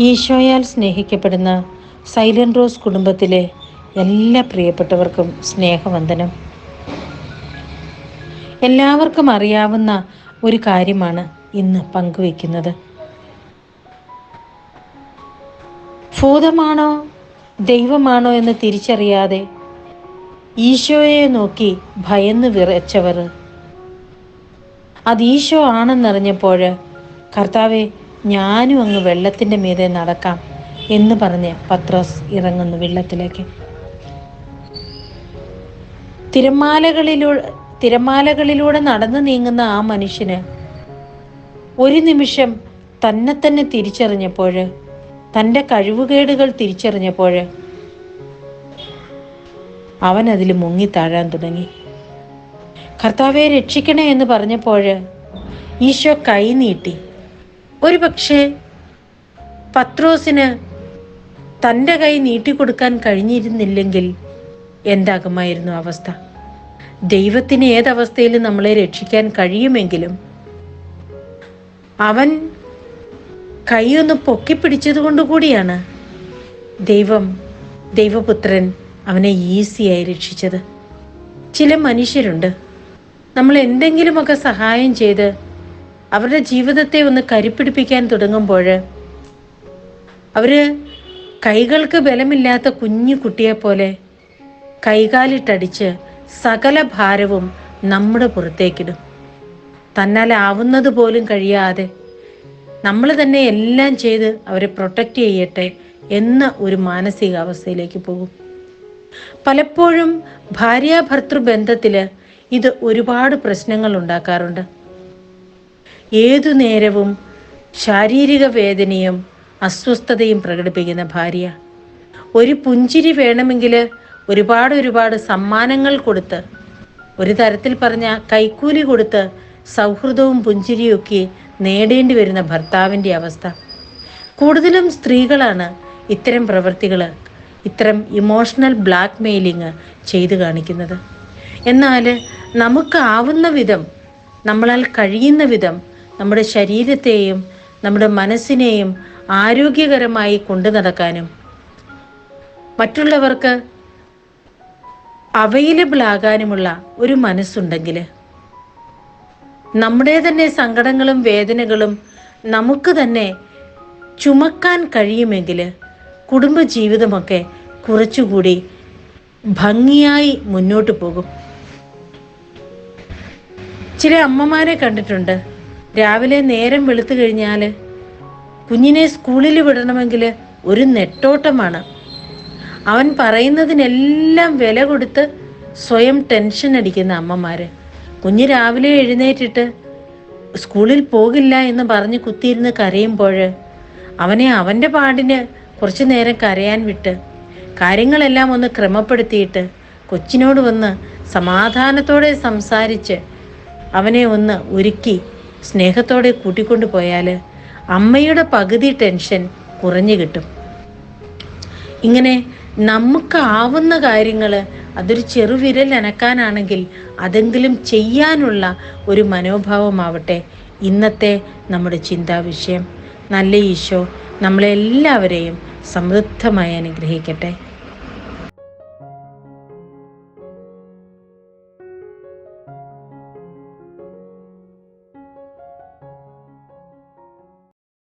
ഈശോയാൽ സ്നേഹിക്കപ്പെടുന്ന silent rose കുടുംബത്തിലെ എല്ലാ പ്രിയപ്പെട്ടവർക്കും സ്നേഹവന്ദനം. എല്ലാവർക്കും അറിയാവുന്ന ഒരു കാര്യമാണ് ഇന്ന് പങ്കുവെക്കുന്നത് ഭൂതമാണോ ദൈവമാണോ എന്ന് തിരിച്ചറിയാതെ ഈശോയെ നോക്കി ഭയന്ന് വിറച്ചവർ. അത് ഈശോ ആണെന്നറിഞ്ഞപ്പോൾ കർത്താവെ ഞാനും അങ്ങ് വെള്ളത്തിന്റെ മീതെ നടക്കാം എന്ന് പറഞ്ഞ് പത്രോസ് ഇറങ്ങുന്നു വെള്ളത്തിലേക്ക്. തിരമാലകളിലൂടെ തിരമാലകളിലൂടെ നടന്നു നീങ്ങുന്ന ആ മനുഷ്യന് ഒരു നിമിഷം തന്നെ തന്നെ തിരിച്ചറിഞ്ഞപ്പോൾ തന്റെ കഴിവുകേടുകൾ തിരിച്ചറിഞ്ഞപ്പോൾ അവൻ അതിൽ മുങ്ങി താഴാൻ തുടങ്ങി. കർത്താവെ രക്ഷിക്കണേ എന്ന് പറഞ്ഞപ്പോൾ ഈശോ കൈ നീട്ടി. ഒരു പക്ഷേ പത്രോസിന് തന്റെ കൈ നീട്ടിക്കൊടുക്കാൻ കഴിഞ്ഞിരുന്നില്ലെങ്കിൽ എന്താകുമായിരുന്നു അവസ്ഥ? ദൈവത്തിന് ഏതവസ്ഥയിലും നമ്മളെ രക്ഷിക്കാൻ കഴിയുമെങ്കിലും അവൻ കൈയൊന്ന് പൊക്കിപ്പിടിച്ചത് കൊണ്ടുകൂടിയാണ് ദൈവം ദൈവപുത്രൻ അവനെ ഈസിയായി രക്ഷിച്ചത്. ചില മനുഷ്യരുണ്ട്. നമ്മൾ എന്തെങ്കിലുമൊക്കെ സഹായം ചെയ്ത് അവരുടെ ജീവിതത്തെ ഒന്ന് കരിപ്പിടിപ്പിക്കാൻ തുടങ്ങുമ്പോൾ അവർ കൈകൾക്ക് ബലമില്ലാത്ത കുഞ്ഞു കുട്ടിയെപ്പോലെ കൈകാലിട്ടടിച്ച് സകല ഭാരവും നമ്മുടെ പുറത്തേക്കിടും. തന്നാൽ ആവുന്നത് പോലും കഴിയാതെ നമ്മൾ തന്നെ എല്ലാം ചെയ്ത് അവരെ പ്രൊട്ടക്റ്റ് ചെയ്യട്ടെ എന്ന ഒരു മാനസികാവസ്ഥയിലേക്ക് പോകും. പലപ്പോഴും ഭാര്യാഭർത്തൃ ബന്ധത്തിൽ ഇത് ഒരുപാട് പ്രശ്നങ്ങൾ ഉണ്ടാക്കാറുണ്ട്. ഏതു നേരവും ശാരീരിക വേദനയും അസ്വസ്ഥതയും പ്രകടിപ്പിക്കുന്ന ഭാര്യ. ഒരു പുഞ്ചിരി വേണമെങ്കിൽ ഒരുപാട് ഒരുപാട് സമ്മാനങ്ങൾ കൊടുത്ത് ഒരു തരത്തിൽ പറഞ്ഞ കൈക്കൂലി കൊടുത്ത് സൗഹൃദവും പുഞ്ചിരിയൊക്കെ നേടേണ്ടി വരുന്ന ഭർത്താവിന്റെ അവസ്ഥ. കൂടുതലും സ്ത്രീകളാണ് ഇത്തരം പ്രവൃത്തികൾ ഇത്തരം ഇമോഷണൽ ബ്ലാക്ക് മെയിലിങ് ചെയ്തു കാണിക്കുന്നത്. എന്നാൽ നമുക്കാവുന്ന വിധം നമ്മളാൽ കഴിയുന്ന വിധം നമ്മുടെ ശരീരത്തെയും നമ്മുടെ മനസ്സിനെയും ആരോഗ്യകരമായി കൊണ്ടു നടക്കാനും മറ്റുള്ളവർക്ക് അവൈലബിൾ ആകാനുമുള്ള ഒരു മനസ്സുണ്ടെങ്കിൽ നമ്മുടെ തന്നെ സങ്കടങ്ങളും വേദനകളും നമുക്ക് തന്നെ ചുമക്കാൻ കഴിയുമെങ്കിൽ കുടുംബജീവിതമൊക്കെ കുറച്ചുകൂടി ഭംഗിയായി മുന്നോട്ട് പോകും. ചില അമ്മമാരെ കണ്ടിട്ടുണ്ട്. രാവിലെ നേരം വെളുത്തു കഴിഞ്ഞാൽ കുഞ്ഞിനെ സ്കൂളിൽ വിടണമെങ്കിൽ ഒരു നെട്ടോട്ടമാണ്. അവൻ പറയുന്നതിനെല്ലാം വില കൊടുത്ത് സ്വയം ടെൻഷൻ അടിക്കുന്ന അമ്മമാർ കുഞ്ഞ് രാവിലെ എഴുന്നേറ്റിട്ട് സ്കൂളിൽ പോകില്ല എന്ന് പറഞ്ഞ് കുത്തിയിരുന്ന് കരയുമ്പോൾ അവനെ അവന്റെ പാടിന് കുറച്ചു നേരം കരയാൻ വിട്ട് കാര്യങ്ങളെല്ലാം ഒന്ന് ക്രമപ്പെടുത്തിയിട്ട് കൊച്ചിനോട് വന്ന് സമാധാനത്തോടെ സംസാരിച്ച് അവനെ ഒന്ന് ഒരുക്കി സ്നേഹത്തോടെ കൂട്ടിക്കൊണ്ടു പോയാൽ അമ്മയുടെ പകുതി ടെൻഷൻ കുറഞ്ഞു കിട്ടും. ഇങ്ങനെ നമുക്ക് ആവുന്ന കാര്യങ്ങൾ അതൊരു ചെറുവിരൽ അനക്കാനാണെങ്കിൽ അതെങ്കിലും ചെയ്യാനുള്ള ഒരു മനോഭാവമാവട്ടെ ഇന്നത്തെ നമ്മുടെ ചിന്താ വിഷയം. നല്ല ഈശോ നമ്മളെല്ലാവരെയും സമൃദ്ധമായി അനുഗ്രഹിക്കട്ടെ.